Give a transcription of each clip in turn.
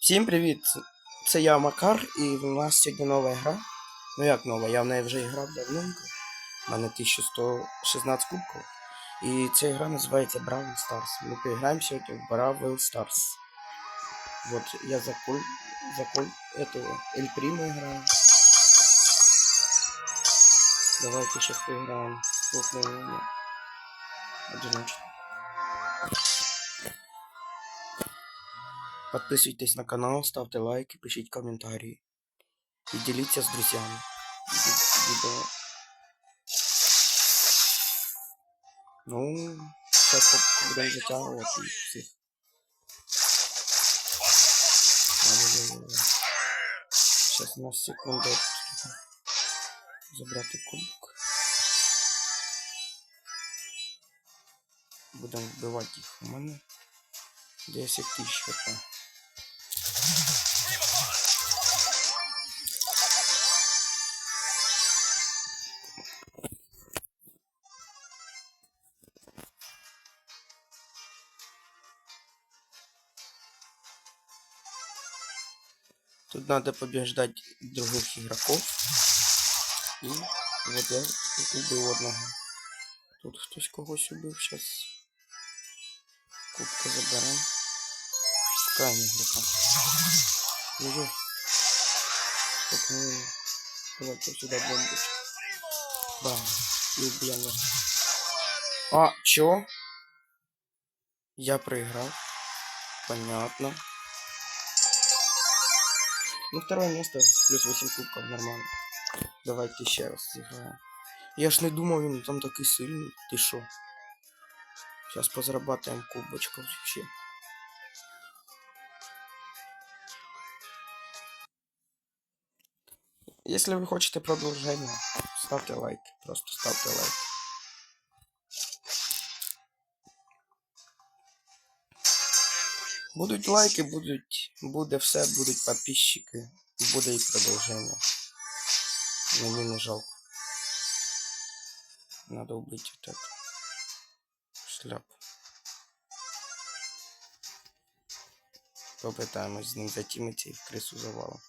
Всім привіт! Це я Макар, і в нас сьогодні нова гра. Ну як нова, я в неї вже грав давненько. У мене 1116 кубків. І ця гра називається Brawl Stars. Ми поіграємо сьогодні в Brawl Stars. Вот я за коль... за коль... этого Эль Примо играю. Давайте сейчас поиграем. Столкновение. Подписывайтесь на канал, ставьте лайки, пишите комментарии. И делитесь с друзьями. Ви- Відео. Ну, сейчас будем затягивать всех. Сейчас у нас секунду забрати кубок. Будемо вбивати їх. У мене 10 тисяч хп. Тут надо побеждать других игроков. И вот я убил одного. Тут хтось когось убив сейчас. Кубка заберем. Шукаємо игрока. Лежи. Так, ну, давайте сюда бомбочку. Бам. И убьем. А, чё? Я проиграл. Понятно. Ну, второе место, плюс 8 кубков, нормально. Давайте ще раз зіграємо. Я ж не думав, він там такий сильний. Ти що? Сейчас позарабатываем кубочков вообще. Если вы хотите продолжение, ставьте лайк. Просто ставьте лайк. Будуть лайки, будуть, буде все, будуть підписчики, буде і продовження. Мені не жалко. Надо убить вот эту шляпу. Попитаємось з ним затімити і в крису завалом.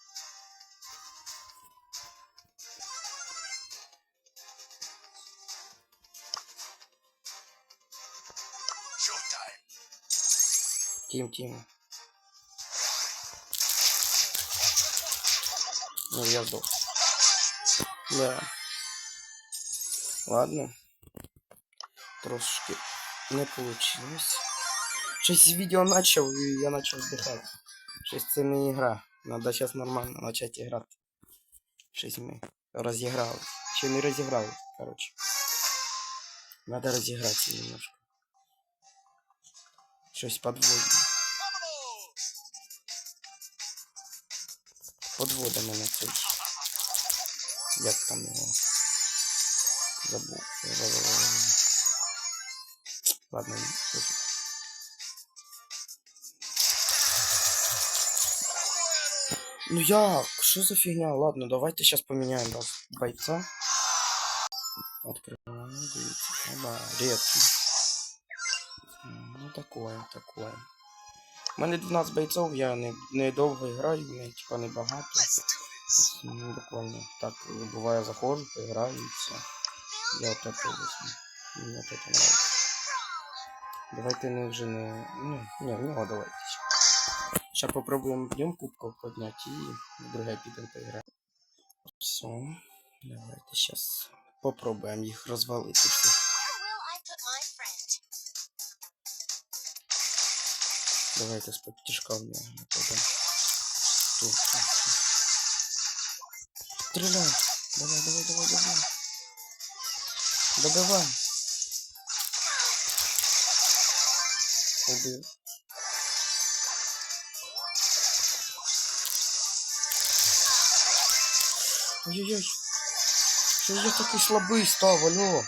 Тім, тім. Ну, я сдох. Да. Ладно. Трошки не получилось. Щось відео начал, і я начал вздыхать. Щось це не ігра. Надо сейчас нормально начать играть. Щось ми розіграли. Ще не розіграли, короче. Надо розігратися немножко. Щось подводне. Подводить мене цей. Як там його? Забув. Ладно, пофіг. Ну як? Що за фігня? Ладно, давайте сейчас поменяем раз бойца. Открываем, дивіться. Оба, редкий. М, Ну такое, такое. У мене 12 бойцов, я не, не довго граю, в мене типа небагато. Ну, буквально так э, бывает захожу, поиграю и все. Я вот это возьму. Мне вот это нравится. Давайте не вже не... Ну, не, в нього давайте ще. Сейчас попробуем в нем кубков поднять и в другая підемо поиграем. Все. Давайте сейчас попробуем їх розвалити всіх. Давайте з тяжка в нього нападемо. Тут. Стреляй! Давай, давай, давай, давай. Добивай. Убив. Ой-ой-ой. Що я такий слабий став, алло?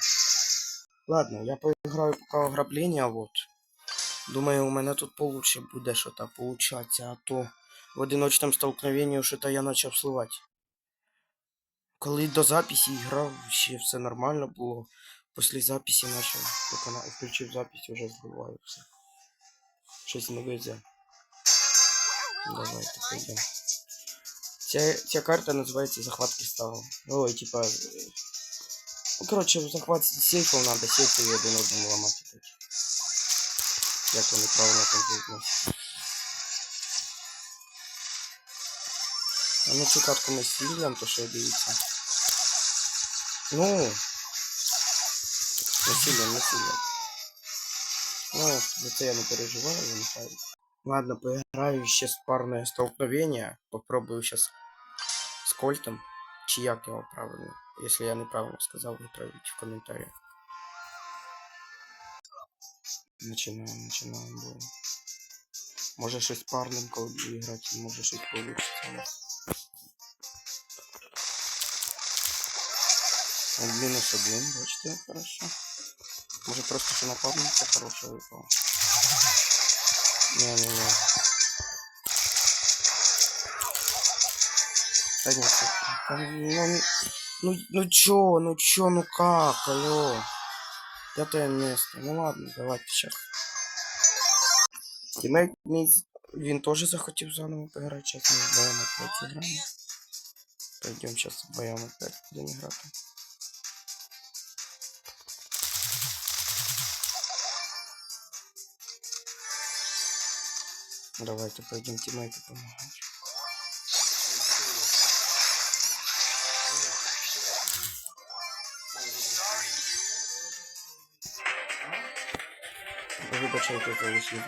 Ладно, я поиграю пока в ограблення, вот. Думаю, у мене тут получше буде що-то получаться, а то в одиночному столкновенні що-то я почав сливати. Коли до записі грав, ще все нормально було. Після записі почав, на- включив запись, вже зливаю все. Щось не I Давайте put my пойдем. friend. Ця, ця карта називається захват кристалу. Ой, типа. е, Ну, коротше, захват сейфів надо, сейфи і один одному ламати. так. Як вони правильно там відносять. А ну цю катку ми сіллям, то що дивіться. Ну. Насилием, насилием. Ну, за це я не переживаю, нехай. Ладно, поиграю ще с парное столкновение. Попробую сейчас с Кольтом. Чи як його правильно. Если я неправильно сказал, выправить в комментариях. Начинаем, начинаем бой. Може щось парним коли буду грати, може щось. От Мінус один, бачите, хорошо. Може просто що нападник це хороше випало. Не-не-не. Да нет, ну, ну, ну чё, ну чё, ну как, алло. Пятое место. Ну ладно, давайте сейчас. Тимейт мій, з- він теж захотів заново поиграти, сейчас ми вдвоєм опять играем. Пойдем сейчас вдвоем опять будем играть. Давайте пойдем тиммейту помогать. Вибачайте, это лишний.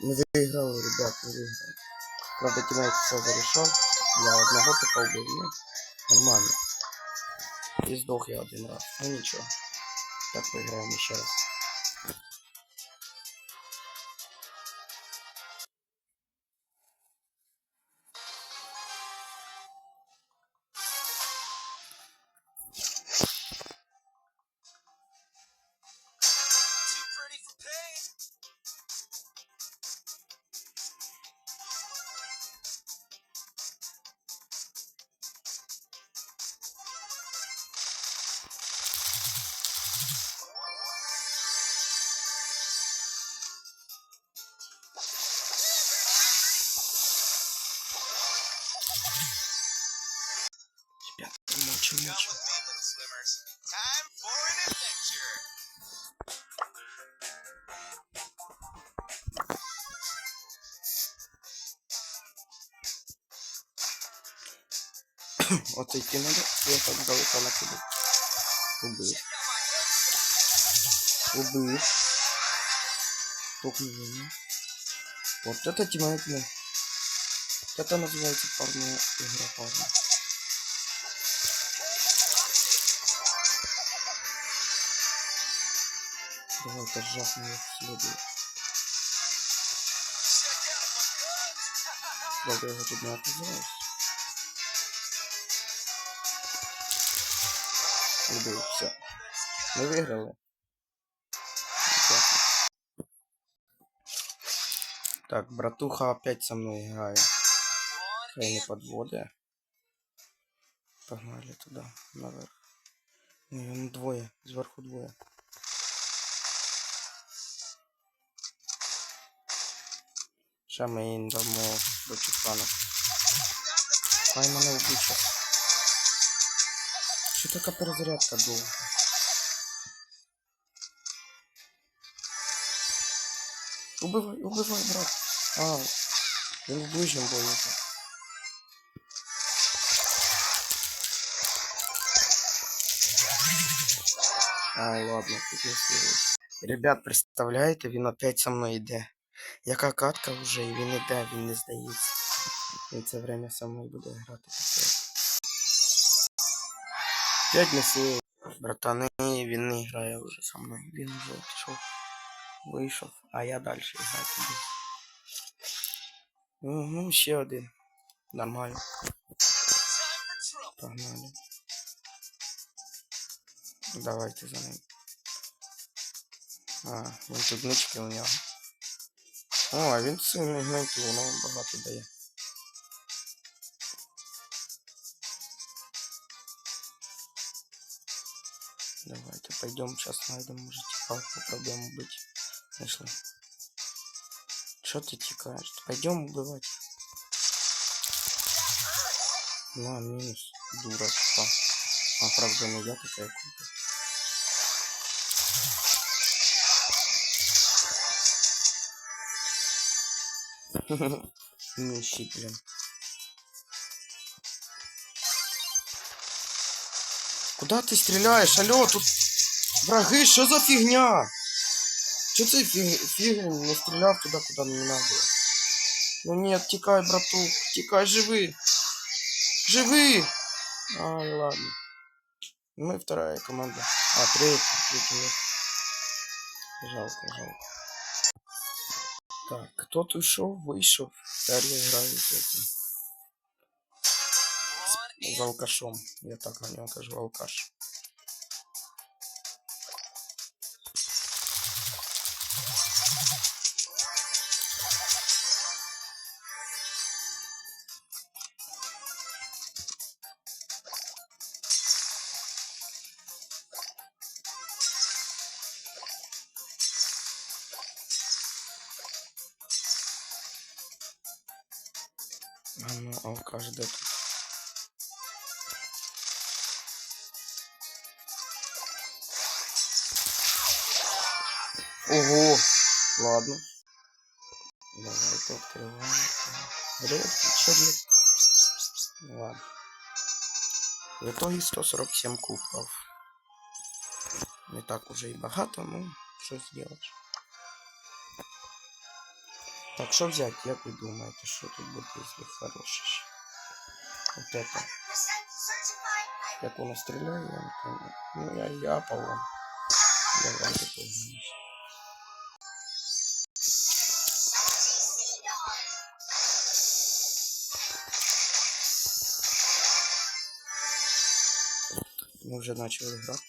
Мы выиграли, ребят, мы выиграли. Правда, тиммейт все зарешал. Я одного попал бы, ну, нормально. И сдох я один раз. Ну ничего. Так поиграем еще раз. Yeah, too much, too much. Time Ya kan kalau. Ubi. Ubi. Ini. Waktu itu gimana gimana? Kita masih wajib yang berapa? Давай-ка жахну их следует. Правда, я его тут не оказалось. Убив, все. Ми виграли. Класно. Так, братуха опять со мной играет. One Хай не and подводи. Погнали туди, наверх. Ні, він двоє, зверху Ще ми їм дамо до Чухана. Хай мене вбить щас. Що така перезарядка довга? Убивай, убивай, брат. А, він в ближньому бою. вже. Ай, ладно, тут не слили. Ребят, представляєте, він опять со мною йде. Яка катка вже, і він іде, він не здається. Він це время со мною буде грати. таке. П'ять не слили. Братани, він не грає вже со мною. Він вже пішов. Вийшов, а я далі грати буду. Ну, ну, ще один. Нормально. time for trouble. Погнали. Давайте за ним. А, він тут нички у нього. О, а він сильний гнайту, воно багато дає. Давайте пойдем, сейчас найдем, может типа попробуем убить. Нашли. Что ты тикаешь? Пойдем убивать. Ну, а минус, дурочка. А правда, ну я такая купил. Нищий, блин. Куда ты стреляешь? Алло, тут враги, что за фигня? Че ты фиг, фиг не стрелял туда, куда мне надо? Ну нет, текай, братух, текай, живы. Живы! Ай, ладно. Мы вторая команда. А, третья. третья. Жалко, жалко. Так, кто-то ушел, вышел. Вторая играет этим. One З алкашом. Я так на нього кажу, алкаш. Ого! Ладно. Давайте открываем. Редкий, чё редкий? Ну Ладно. В итоге 147 кубков. Не так уже и богато, ну, что сделать. Так, что взять? Як ви думаєте, що тут буде, якщо хороше? ще? Вот это. 100% certified. I Як воно стріляє, я не пам'ятаю. Ну, я япав вам. Давайте погнали. Мы уже начали играть.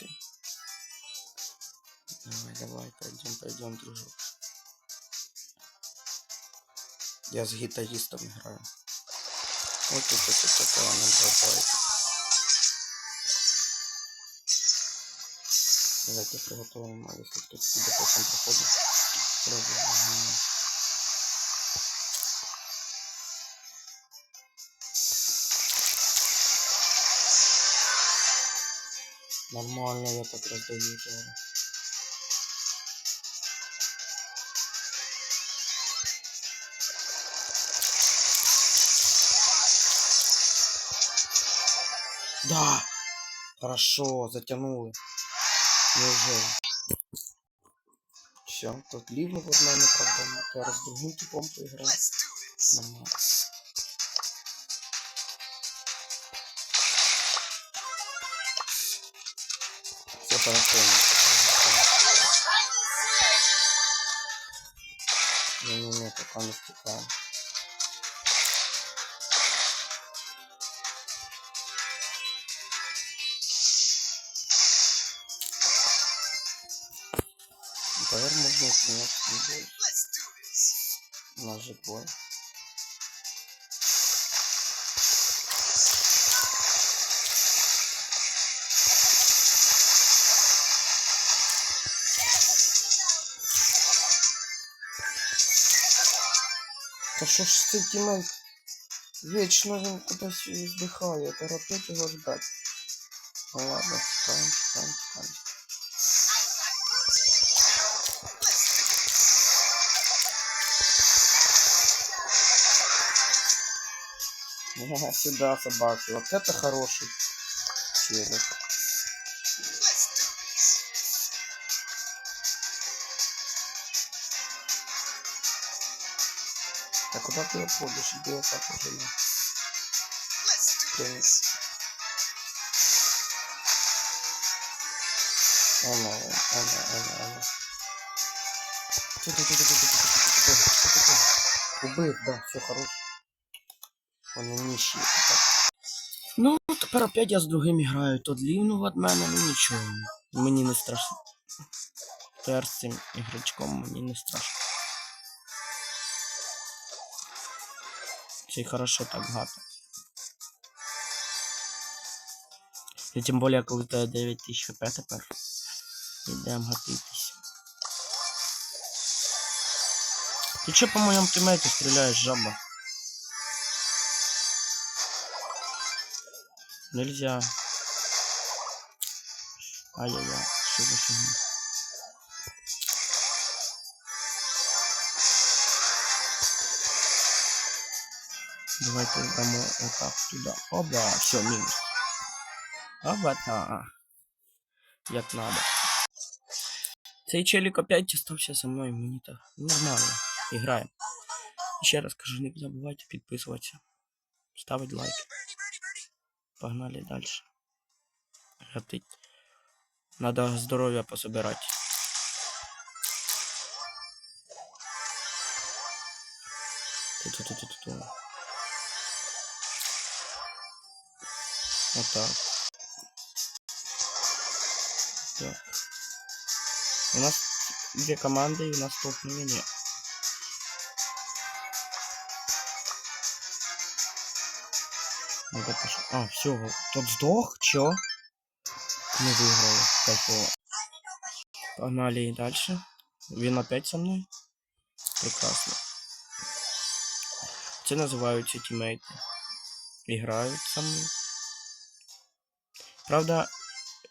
Давай, давай, пойдем, пойдем, дружок. Я с гитаристом играю. Вот тут это такое нам попает. Давайте приготовим, а если кто-то тебе потом проходит. Сразу Нормально я так раздаю. Да! Хорошо, затянули. Неужели? Все, тут ливно вот мене, правда, зараз з другим типом this. Нормально. Хорошо. Не-не-не, пока не стекаем. Наверное, можно снять бой. Бой. Та що ж цей тімейт? Вічно він кудись здихає, треба опять його ждать. Ну ладно, чекаємо, чекаємо, чекаємо. Ага, сюда собаки. Вот это хороший челик. Let's do Блин. this. Оно, оно, оно, оно. Тихо-тихо-тихо-тихо-тихо-тихо. Убив, да, все хорош. Вони нищі. Ну, тепер опять я з другим граю. То длівну від мене, ну нічого. Мені не страшно. Тепер з цим ігрочком мені не страшно. Ще й хорошо так гато. І тим більше, коли у тебе 9000 хп тепер. Ідемо гатитись. Ти чо по моєму тімейту стріляєш, жаба? Нельзя. Ай-яй-яй. Что за фигня? Давайте дамо отак туда. Оба, все, мінус. Оба та. Як надо. Цей челик опять остався со мною, мені так нормально. Играем. Ще раз кажу, не забувайте підписуватися. Ставить лайки. Погнали дальше. Гатить. Надо здоров'я пособирати. Ту-ту-ту-ту-ту. Вот так. Так. У нас две команды, и у нас столкновение. Ну-ка, пошел. А, все, тот сдох, чё? Не выиграл, кайфово. Погнали дальше. Він опять со мной. Прекрасно. Це називаються тімейти. Іграють со мною. Правда,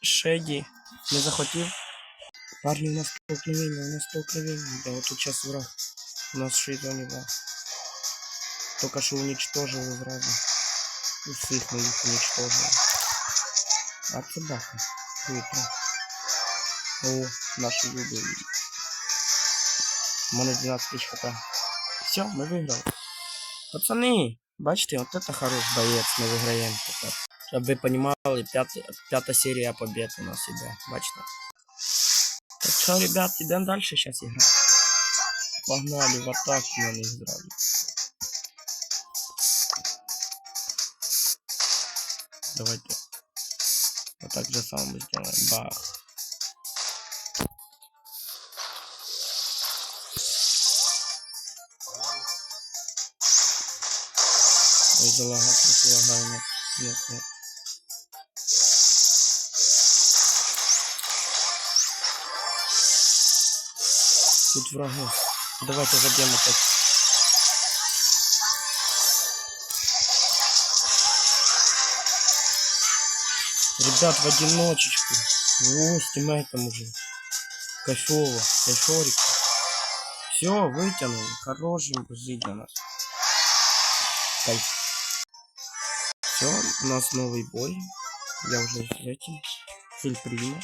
Шеді не захотів. Парни, у нас столкновение, у нас столкновение. Да, вот тут сейчас враг. У нас шейзоне враг. Только что уничтожил сразу. Усіх ми їх уничтожили. А це баха. Хитро. О, наші люди. У мене 12 тисяч хп. Все, ми виграли. Пацани, бачите, от это хорош боєць, ми виграємо тепер. Щоб ви понімали, п'ята, п'ята серія побед у нас іде. Бачите? Так що, ребят, ідемо далі зараз іграти. Погнали в атаку на них зразу. Давайте. Вот так же самое сделаем. Бах. Ой, залагал, залагал, нет, нет, Тут враги. Давайте забьем опять. Ребят, в одиночечку. О, с тиммейтом уже. Кайфово, кайфорик. Все, вытянул. Хорошим жить для нас. Кайф. Все, у нас новый бой. Я уже с этим. Фильприма.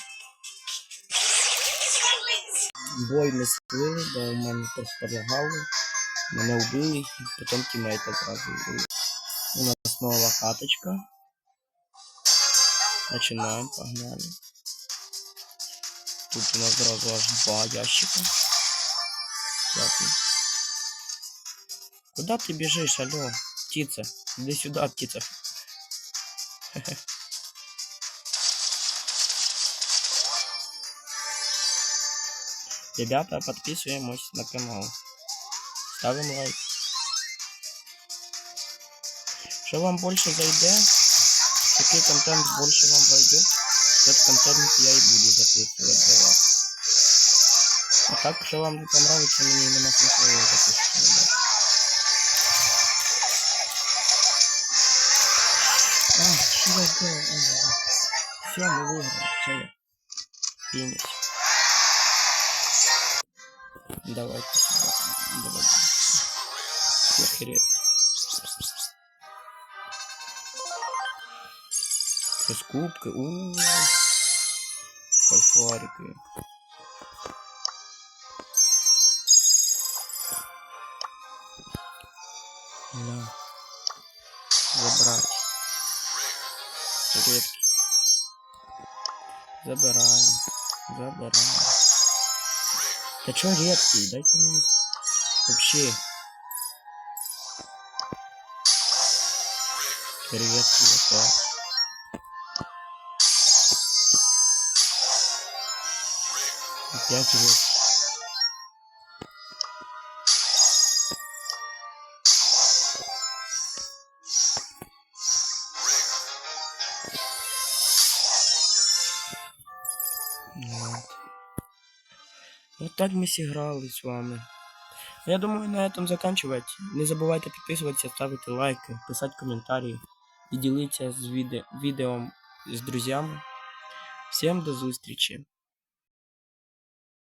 Бой ми бо у мене просто лагало. Мене вбили, потім тімейта зразу вбили. У нас нова хаточка. Начинаем, погнали. Тут у нас сразу аж два ящика. Классно. Куда ты бежишь, алло? Птица. Иди сюда, птица. Ребята, подписываемся на канал. Ставим лайк. Что вам больше зайдет? какой контент больше вам войдет, тот контент я и буду записывать для вас. А так, что вам не понравится, мне нема смысла его записывать. А, что я сделал? Все, мы выиграли. Все, я. Сюда. Давайте. Охереть. С кубкой. У Кайфарики. Да. Забрать. Редкий. Забираем. Забираем. Да чё редкий? Дайте мне вообще. Редкий так. Опять редкий. так мы сыграли с вами. Я думаю, на этом заканчивать. Не забывайте подписываться, ставить лайки, писать комментарии. і діліться з віде- відео з друзями. Всім до зустрічі!